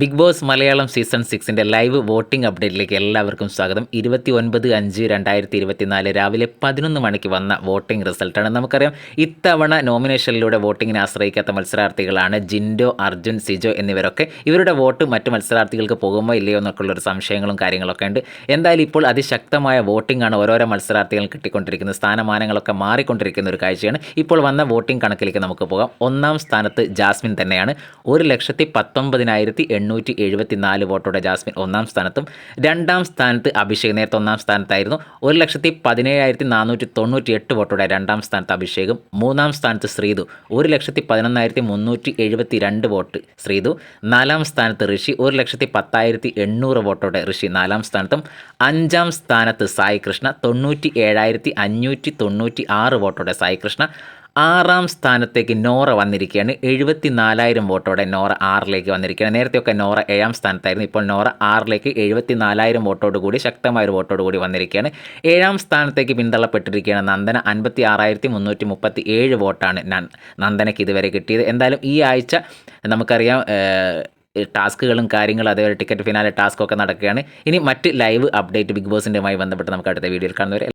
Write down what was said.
Big boss Malayalam season സിക്സിന്റെ live voting അപ്ഡേറ്റിലേക്ക് എല്ലാവർക്കും സ്വാഗതം. ഇരുപത്തി ഒൻപത് അഞ്ച് രണ്ടായിരത്തി ഇരുപത്തിനാല് രാവിലെ പതിനൊന്ന് മണിക്ക് വന്ന വോട്ടിംഗ് റിസൾട്ടാണ് നമുക്കറിയാം ഇത്തവണ നോമിനേഷനിലൂടെ വോട്ടിങ്ങിനെ ആശ്രയിക്കാത്ത മത്സരാർത്ഥികളാണ് ജിൻഡോ അർജുൻ സിജോ എന്നിവരൊക്കെ. ഇവരുടെ വോട്ട് മറ്റ് മത്സരാർത്ഥികൾക്ക് പോകുമോ ഇല്ലയോ എന്നൊക്കെയുള്ളൊരു സംശയങ്ങളും കാര്യങ്ങളൊക്കെ ഉണ്ട്. എന്തായാലും ഇപ്പോൾ അതിശക്തമായ വോട്ടിംഗ് ആണ് ഓരോരോ മത്സരാർത്ഥികൾ കിട്ടിക്കൊണ്ടിരിക്കുന്നത്. സ്ഥാനമാനങ്ങളൊക്കെ മാറിക്കൊണ്ടിരിക്കുന്ന ഒരു കാഴ്ചയാണ്. ഇപ്പോൾ വന്ന വോട്ടിംഗ് കണക്കിലേക്ക് നമുക്ക് പോകാം. ഒന്നാം സ്ഥാനത്ത് ജാസ്മിൻ തന്നെയാണ്. ഒരു ലക്ഷത്തി പത്തൊമ്പതിനായിരത്തി എണ്ണൂറ്റി എഴുപത്തി നാല് വോട്ടോടെ ജാസ്മിൻ ഒന്നാം സ്ഥാനത്തും രണ്ടാം സ്ഥാനത്ത് അഭിഷേക് നേരത്തെ ഒന്നാം സ്ഥാനത്തായിരുന്നു. ഒരു ലക്ഷത്തി പതിനേഴായിരത്തി നാനൂറ്റി തൊണ്ണൂറ്റി എട്ട് വോട്ടോടെ രണ്ടാം സ്ഥാനത്ത് അഭിഷേകും മൂന്നാം സ്ഥാനത്ത് ശ്രീതു. ഒരു ലക്ഷത്തി പതിനൊന്നായിരത്തി മുന്നൂറ്റി എഴുപത്തി രണ്ട് വോട്ട് ശ്രീതു. നാലാം സ്ഥാനത്ത് ഋഷി. ഒരു ലക്ഷത്തി പത്തായിരത്തി എണ്ണൂറ് വോട്ടോടെ ഋഷി നാലാം സ്ഥാനത്തും. അഞ്ചാം സ്ഥാനത്ത് സായി കൃഷ്ണ തൊണ്ണൂറ്റി ഏഴായിരത്തി അഞ്ഞൂറ്റി തൊണ്ണൂറ്റി ആറ് വോട്ടോടെ സായി കൃഷ്ണ ആറാം സ്ഥാനത്തേക്ക് നോറ വന്നിരിക്കുകയാണ്. എഴുപത്തി നാലായിരം വോട്ടോടെ നോറ ആറിലേക്ക് വന്നിരിക്കുകയാണ്. നേരത്തെയൊക്കെ നോറ ഏഴാം സ്ഥാനത്തായിരുന്നു. ഇപ്പോൾ നോറ ആറിലേക്ക് എഴുപത്തി നാലായിരം വോട്ടോട് കൂടി ശക്തമായ ഒരു വോട്ടോട് കൂടി വന്നിരിക്കുകയാണ്. ഏഴാം സ്ഥാനത്തേക്ക് പിന്തള്ളപ്പെട്ടിരിക്കുകയാണ് നന്ദന. അൻപത്തി ആറായിരത്തി മുന്നൂറ്റി മുപ്പത്തി ഏഴ് വോട്ടാണ് നന്ദനയ്ക്ക് ഇതുവരെ കിട്ടിയത്. എന്തായാലും ഈ ആഴ്ച നമുക്കറിയാം ടാസ്കുകളും കാര്യങ്ങളും അതേപോലെ ടിക്കറ്റ് ഫിനാലെ ടാസ്കൊക്കെ നടക്കുകയാണ്. ഇനി മറ്റ് ലൈവ് അപ്ഡേറ്റ് ബിഗ് ബോസിന്റെയുമായി ബന്ധപ്പെട്ട് നമുക്ക് അടുത്ത വീഡിയോയിൽ കാണുന്നവരെ